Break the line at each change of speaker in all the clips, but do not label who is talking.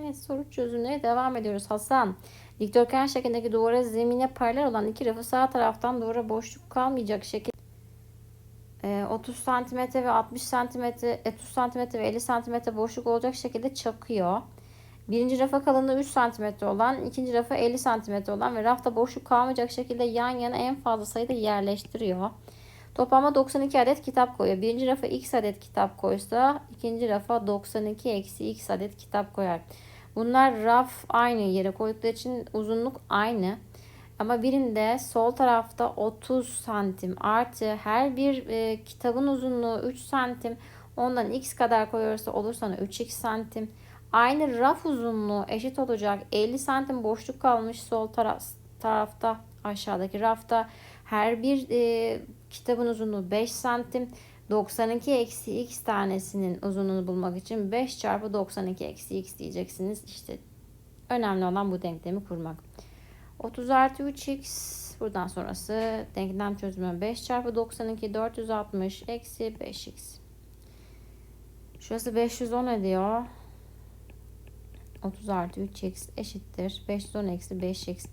Evet soru çözümleri devam ediyoruz. Hasan, dikdörtgen şeklindeki duvara zemine paralel olan iki rafı sağ taraftan duvara boşluk kalmayacak şekilde 30 cm ve 60 cm, 30 cm ve 50 cm boşluk olacak şekilde çakıyor. Birinci rafa kalınlığı 3 cm olan, ikinci rafa 50 cm olan ve rafta boşluk kalmayacak şekilde yan yana en fazla sayıda yerleştiriyor. Toplamda 92 adet kitap koyuyor. Birinci rafa x adet kitap koysa ikinci rafa 92 eksi x adet kitap koyar. Bunlar raf aynı yere koydukları için uzunluk aynı. Ama birinde sol tarafta 30 santim artı her bir e, kitabın uzunluğu 3 santim. Ondan x kadar koyarsa olur sana 3x santim. Aynı raf uzunluğu eşit olacak. 50 santim boşluk kalmış sol taraf, tarafta aşağıdaki rafta. Her bir e, kitabın uzunluğu 5 santim. 92 eksi x tanesinin uzunluğunu bulmak için 5 çarpı 92 eksi x diyeceksiniz. İşte önemli olan bu denklemi kurmak. 30 artı 3x buradan sonrası denklem çözümü 5 çarpı 92 460 eksi 5x. Şurası 510 ediyor. 30 artı 3x eşittir. 510 eksi 5x.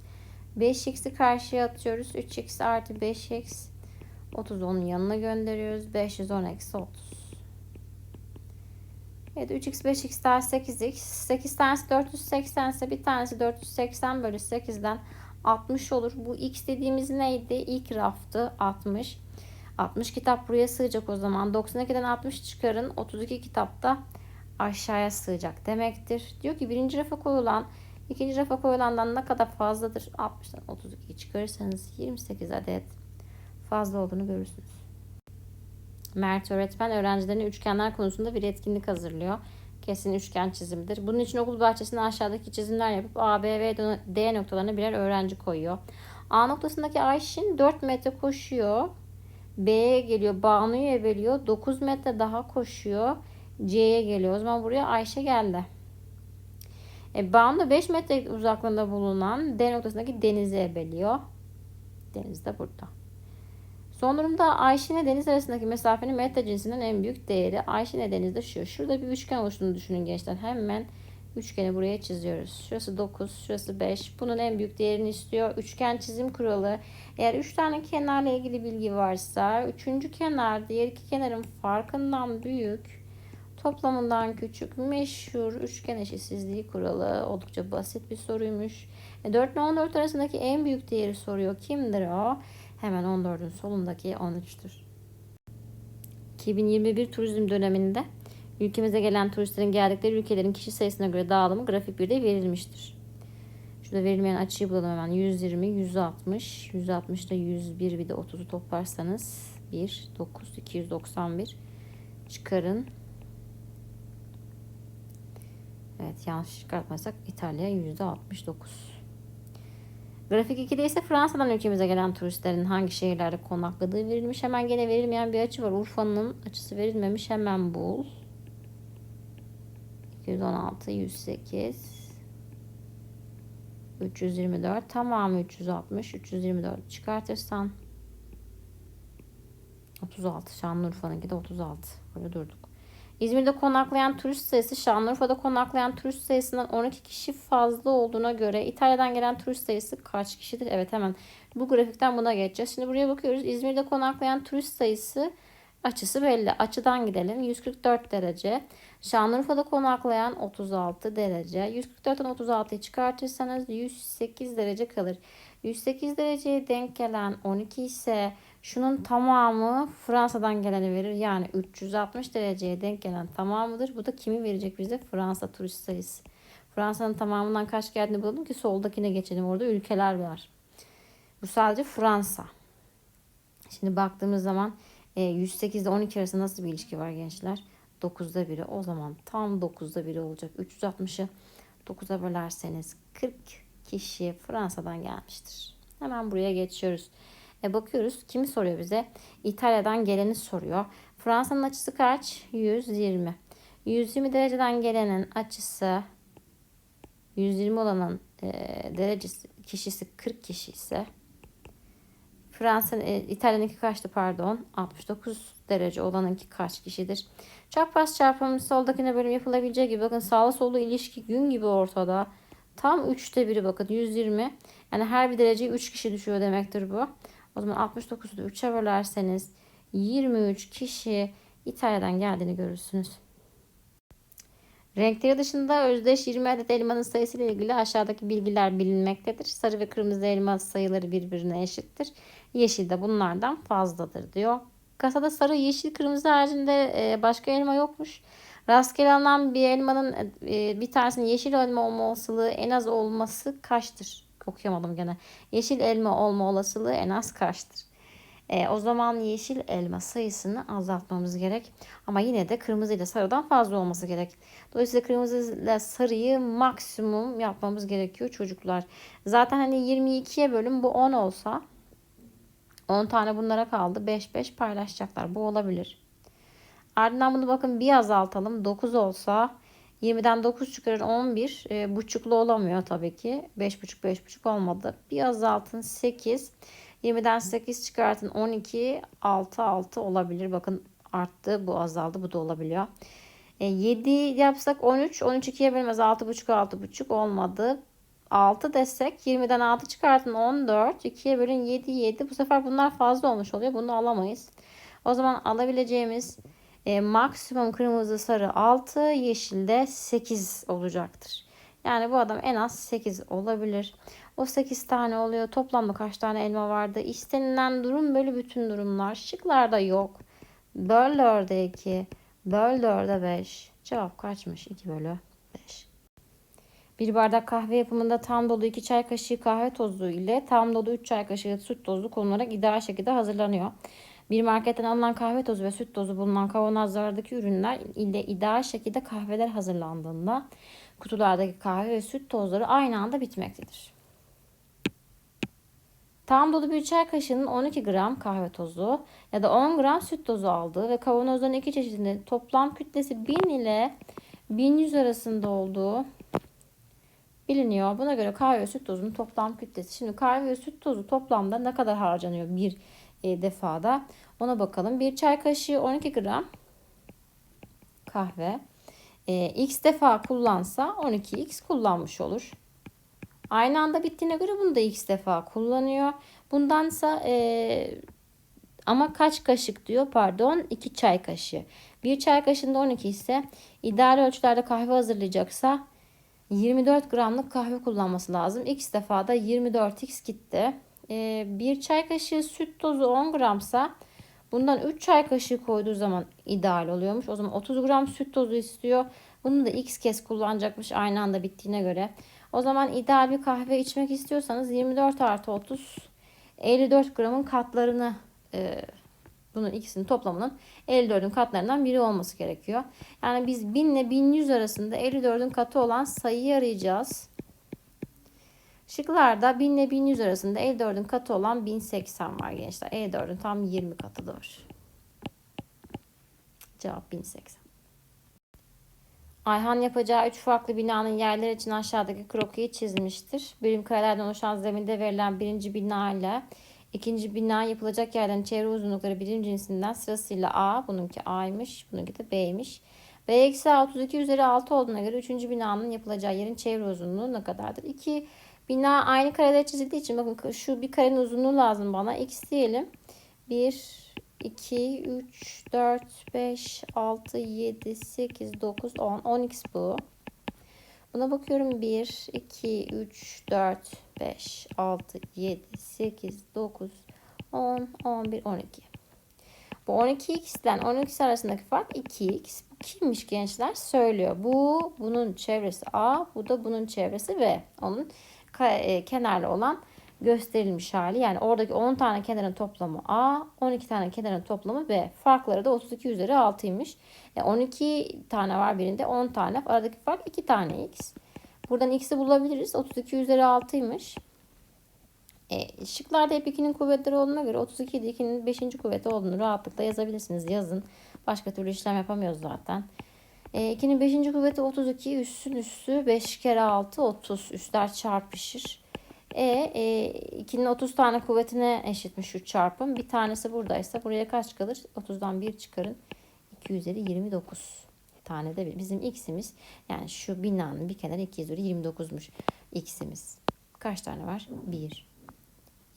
5x'i karşıya atıyoruz. 3x artı 5x. 30 onun yanına gönderiyoruz. 510 eksi 30. Evet 3x 5x daha 8x. 8 tanesi 480 ise bir tanesi 480 bölü 8'den 60 olur. Bu x dediğimiz neydi? İlk raftı 60. 60 kitap buraya sığacak o zaman. 92'den 60 çıkarın. 32 kitapta aşağıya sığacak demektir. Diyor ki birinci rafa koyulan ikinci rafa koyulandan ne kadar fazladır? 60'dan 32 çıkarırsanız 28 adet fazla olduğunu görürsünüz. Mert öğretmen öğrencilerine üçgenler konusunda bir etkinlik hazırlıyor. Kesin üçgen çizimidir. Bunun için okul bahçesine aşağıdaki çizimler yapıp A, B ve D noktalarına birer öğrenci koyuyor. A noktasındaki Ayşin 4 metre koşuyor. B'ye geliyor. Banu'yu ebeliyor. 9 metre daha koşuyor. C'ye geliyor. O zaman buraya Ayşe geldi. E, Banu 5 metre uzaklığında bulunan D noktasındaki Deniz'i ebeliyor. Deniz de burada. Son durumda Ayşe ile Deniz arasındaki mesafenin metre cinsinden en büyük değeri. Ayşe ile Deniz'de şu. Şurada bir üçgen oluştuğunu düşünün gençler. Hemen üçgeni buraya çiziyoruz. Şurası 9, şurası 5. Bunun en büyük değerini istiyor. Üçgen çizim kuralı. Eğer 3 tane kenarla ilgili bilgi varsa, üçüncü kenar diğer iki kenarın farkından büyük, toplamından küçük, meşhur üçgen eşitsizliği kuralı. Oldukça basit bir soruymuş. E, 4 ile 14 arasındaki en büyük değeri soruyor. Kimdir o? Hemen 14'ün solundaki 13'tür. 2021 turizm döneminde ülkemize gelen turistlerin geldikleri ülkelerin kişi sayısına göre dağılımı grafik bir de verilmiştir. Şurada verilmeyen açıyı bulalım hemen. 120, 160, 160 da 101 bir de 30'u toplarsanız 1, 9, 291 çıkarın. Evet yanlış çıkartmasak İtalya %69. Grafik 2'de ise Fransa'dan ülkemize gelen turistlerin hangi şehirlerde konakladığı verilmiş. Hemen gene verilmeyen bir açı var. Urfa'nın açısı verilmemiş. Hemen bul. 216, 108, 324. Tamamı 360. 324 çıkartırsan 36. Şanlıurfa'nınki de 36. Böyle durduk. İzmir'de konaklayan turist sayısı Şanlıurfa'da konaklayan turist sayısından 12 kişi fazla olduğuna göre İtalya'dan gelen turist sayısı kaç kişidir? Evet hemen bu grafikten buna geçeceğiz. Şimdi buraya bakıyoruz. İzmir'de konaklayan turist sayısı açısı belli. Açıdan gidelim. 144 derece. Şanlıurfa'da konaklayan 36 derece. 144'ten 36'yı çıkartırsanız 108 derece kalır. 108 dereceye denk gelen 12 ise şunun tamamı Fransa'dan geleni verir. Yani 360 dereceye denk gelen tamamıdır. Bu da kimi verecek bize? Fransa turist sayısı. Fransa'nın tamamından kaç geldiğini bulalım ki soldakine geçelim. Orada ülkeler var. Bu sadece Fransa. Şimdi baktığımız zaman 108 ile 12 arasında nasıl bir ilişki var gençler? 9'da biri. O zaman tam 9'da biri olacak. 360'ı 9'a bölerseniz 40 kişi Fransa'dan gelmiştir. Hemen buraya geçiyoruz. E bakıyoruz kimi soruyor bize? İtalya'dan geleni soruyor. Fransa'nın açısı kaç? 120. 120 dereceden gelenin açısı 120 olanın e, derecesi kişisi 40 kişi ise Fransa, e, İtalya'nınki kaçtı pardon? 69 derece olanınki kaç kişidir? Çapraz çarpımı soldakine bölüm yapılabileceği gibi bakın sağlı sollu ilişki gün gibi ortada. Tam 3'te biri bakın 120. Yani her bir dereceye 3 kişi düşüyor demektir bu. O zaman 69'u da 3'e bölerseniz 23 kişi İtalya'dan geldiğini görürsünüz. Renkleri dışında özdeş 20 adet elmanın sayısı ile ilgili aşağıdaki bilgiler bilinmektedir. Sarı ve kırmızı elma sayıları birbirine eşittir. Yeşil de bunlardan fazladır diyor. Kasada sarı, yeşil, kırmızı haricinde e, başka elma yokmuş. Rastgele alınan bir elmanın e, bir tanesinin yeşil elma olma olasılığı en az olması kaçtır? Okuyamadım gene. Yeşil elma olma olasılığı en az kaçtır? E, o zaman yeşil elma sayısını azaltmamız gerek. Ama yine de kırmızı ile sarıdan fazla olması gerek. Dolayısıyla kırmızı ile sarıyı maksimum yapmamız gerekiyor çocuklar. Zaten hani 22'ye bölüm bu 10 olsa 10 tane bunlara kaldı. 5-5 paylaşacaklar. Bu olabilir. Ardından bunu bakın bir azaltalım. 9 olsa 20'den 9 çıkarır 11. E, buçuklu olamıyor tabii ki. 5,5 5,5 olmadı. Bir azaltın 8. 20'den 8 çıkartın 12. 6 6 olabilir. Bakın arttı. Bu azaldı. Bu da olabiliyor. E, 7 yapsak 13. 13 2'ye bölmez. 6,5 6,5 olmadı. 6 desek 20'den 6 çıkartın 14. 2'ye bölün 7 7. Bu sefer bunlar fazla olmuş oluyor. Bunu alamayız. O zaman alabileceğimiz e, maksimum kırmızı sarı 6, yeşilde 8 olacaktır. Yani bu adam en az 8 olabilir. O 8 tane oluyor. Toplamda kaç tane elma vardı? İstenilen durum böyle bütün durumlar. Şıklarda yok. Böl 4'e 2. Böl 4'e 5. Cevap kaçmış? 2 bölü 5. Bir bardak kahve yapımında tam dolu 2 çay kaşığı kahve tozu ile tam dolu 3 çay kaşığı süt tozu konularak ideal şekilde hazırlanıyor. Bir marketten alınan kahve tozu ve süt tozu bulunan kavanozlardaki ürünler ile ideal şekilde kahveler hazırlandığında kutulardaki kahve ve süt tozları aynı anda bitmektedir. Tam dolu bir çay kaşığının 12 gram kahve tozu ya da 10 gram süt tozu aldığı ve kavanozların iki çeşidinde toplam kütlesi 1000 ile 1100 arasında olduğu biliniyor. Buna göre kahve ve süt tozunun toplam kütlesi. Şimdi kahve ve süt tozu toplamda ne kadar harcanıyor bir defada? Ona bakalım. Bir çay kaşığı 12 gram kahve. E, x defa kullansa 12x kullanmış olur. Aynı anda bittiğine göre bunu da x defa kullanıyor. Bundansa e, ama kaç kaşık diyor pardon 2 çay kaşığı. Bir çay kaşığında 12 ise ideal ölçülerde kahve hazırlayacaksa 24 gramlık kahve kullanması lazım. X defa da 24x gitti. Ee, bir çay kaşığı süt tozu 10 gramsa bundan 3 çay kaşığı koyduğu zaman ideal oluyormuş. O zaman 30 gram süt tozu istiyor. Bunu da x kez kullanacakmış aynı anda bittiğine göre. O zaman ideal bir kahve içmek istiyorsanız 24 artı 30 54 gramın katlarını e, bunun ikisinin toplamının 54'ün katlarından biri olması gerekiyor. Yani biz 1000 ile 1100 arasında 54'ün katı olan sayıyı arayacağız. Şıklarda 1000 ile 1100 arasında 54'ün katı olan 1080 var gençler. 54'ün tam 20 katıdır. Cevap 1080. Ayhan yapacağı üç farklı binanın yerleri için aşağıdaki krokiyi çizmiştir. Birim karelerden oluşan zeminde verilen birinci bina ile ikinci bina yapılacak yerlerin çevre uzunlukları birim cinsinden sırasıyla A, bununki A'ymış, bununki de B'ymiş. B eksi A 32 üzeri 6 olduğuna göre üçüncü binanın yapılacağı yerin çevre uzunluğu ne kadardır? İki bina aynı karede çizildiği için bakın şu bir karenin uzunluğu lazım bana. X diyelim. 1, 2, 3, 4, 5, 6, 7, 8, 9, 10. 10x bu. Buna bakıyorum 1, 2, 3, 4, 5, 6, 7, 8, 9, 10, 11, 12. Bu 12x ile 12 arasındaki fark 2x. Bu kimmiş gençler? Söylüyor. Bu bunun çevresi A, bu da bunun çevresi B. Onun kenarlı olan gösterilmiş hali. Yani oradaki 10 tane kenarın toplamı A, 12 tane kenarın toplamı B. Farkları da 32 üzeri 6'ymış. Yani 12 tane var birinde 10 tane. Aradaki fark 2 tane x. Buradan x'i bulabiliriz. 32 üzeri 6'ymış. E, şıklarda hep 2'nin kuvvetleri olduğuna göre 32 de 2'nin 5. kuvveti olduğunu rahatlıkla yazabilirsiniz. Yazın. Başka türlü işlem yapamıyoruz zaten. E, 2'nin 5. kuvveti 32. Üssün üssü 5 kere 6 30. Üstler çarpışır. E, e 2'nin 30 tane kuvvetine eşitmiş şu çarpım. Bir tanesi buradaysa buraya kaç kalır? 30'dan 1 çıkarın. 2 üzeri 29 tane de bizim x'imiz. Yani şu binanın bir kenarı 2 üzeri 29'muş x'imiz. Kaç tane var? 1,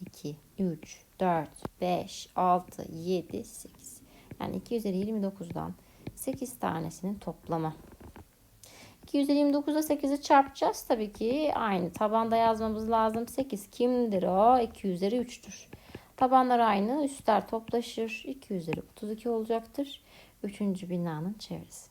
2, 3, 4, 5, 6, 7, 8. Yani 2 üzeri 29'dan 8 tanesinin toplamı. 2 üzeri 29'da 8'i çarpacağız. Tabii ki aynı tabanda yazmamız lazım. 8 kimdir o? 2 üzeri 3'tür. Tabanlar aynı. Üstler toplaşır. 2 üzeri 32 olacaktır. Üçüncü binanın çevresi.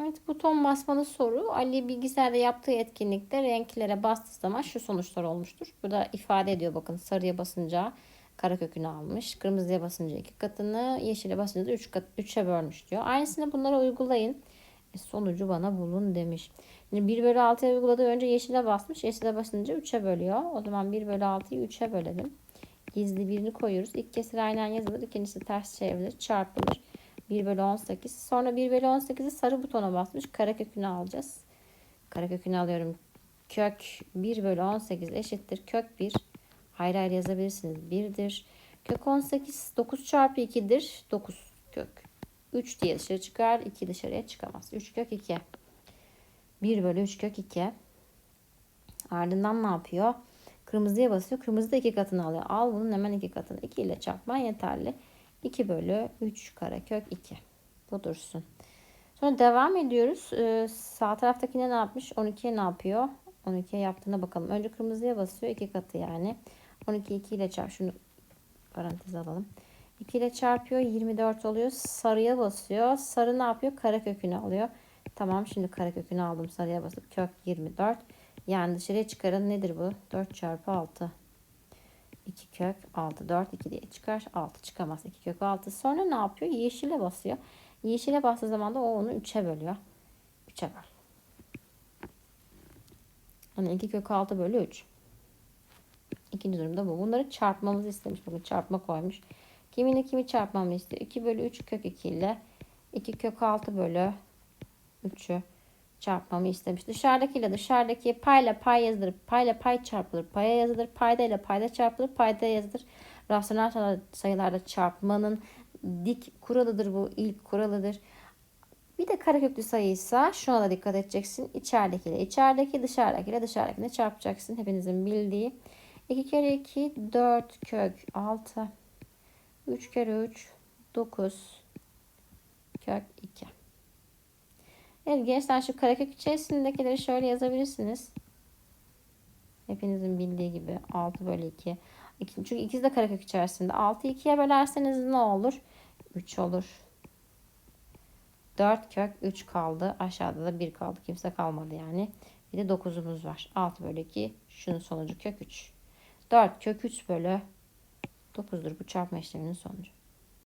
Evet buton basmalı soru. Ali bilgisayarda yaptığı etkinlikte renklere bastığı zaman şu sonuçlar olmuştur. Bu da ifade ediyor bakın sarıya basınca kara kökünü almış. Kırmızıya basınca iki katını, yeşile basınca da üç kat, üçe bölmüş diyor. Aynısını bunlara uygulayın. E, sonucu bana bulun demiş. Şimdi 1 bölü 6'ya uyguladığı önce yeşile basmış. Yeşile basınca 3'e bölüyor. O zaman 1 bölü 6'yı 3'e bölelim. Gizli birini koyuyoruz. İlk kesir aynen yazılır. ikincisi ters çevrilir. Çarpılır. 1 bölü 18. Sonra 1 bölü 18'i sarı butona basmış. Kara kökünü alacağız. Kara kökünü alıyorum. Kök 1 bölü 18 eşittir. Kök 1. Hayır hayır yazabilirsiniz. 1'dir. Kök 18 9 çarpı 2'dir. 9 kök. 3 diye dışarı çıkar. 2 dışarıya çıkamaz. 3 kök 2. 1 bölü 3 kök 2. Ardından ne yapıyor? Kırmızıya basıyor. Kırmızı da 2 katını alıyor. Al bunun hemen 2 katını. 2 ile çarpman yeterli. 2 bölü 3 karekök 2. Bu dursun. Sonra devam ediyoruz. Ee, sağ taraftakine ne yapmış? 12'ye ne yapıyor? 12'ye yaptığına bakalım. Önce kırmızıya basıyor. 2 katı yani. 12 2 ile çarp. Şunu parantez alalım. 2 ile çarpıyor. 24 oluyor. Sarıya basıyor. Sarı ne yapıyor? Karekökünü alıyor. Tamam şimdi karekökünü aldım. Sarıya basıp kök 24. Yani dışarıya çıkarın nedir bu? 4 çarpı 6. 2 kök 6 4 2 diye çıkar 6 çıkamaz 2 kök 6 sonra ne yapıyor yeşile basıyor yeşile bastığı zaman da o onu 3'e bölüyor 3'e böl yani 2 kök 6 bölü 3 İkinci durumda bu bunları çarpmamızı istemiş bakın çarpma koymuş kiminle kimi çarpmamı istiyor 2 bölü 3 kök 2 ile 2 kök 6 bölü 3'ü çarpmamı istemiş. Dışarıdakiyle dışarıdaki payla pay yazılır. Payla pay çarpılır. Paya yazılır. Payda ile payda çarpılır. Payda yazılır. Rasyonel sayılarda çarpmanın dik kuralıdır bu. ilk kuralıdır. Bir de kareköklü sayıysa şuna da dikkat edeceksin. İçeridekiyle içerideki, dışarıdakiyle dışarıdakine çarpacaksın. Hepinizin bildiği. 2 kere 2 4 kök 6 3 kere 3 9 kök 2. Evet gençler şu karekök içerisindekileri şöyle yazabilirsiniz. Hepinizin bildiği gibi 6 bölü 2. Çünkü ikisi de karekök içerisinde. 6'yı 2'ye bölerseniz ne olur? 3 olur. 4 kök 3 kaldı. Aşağıda da 1 kaldı. Kimse kalmadı yani. Bir de 9'umuz var. 6 bölü 2. Şunun sonucu kök 3. 4 kök 3 bölü 9'dur bu çarpma işleminin sonucu.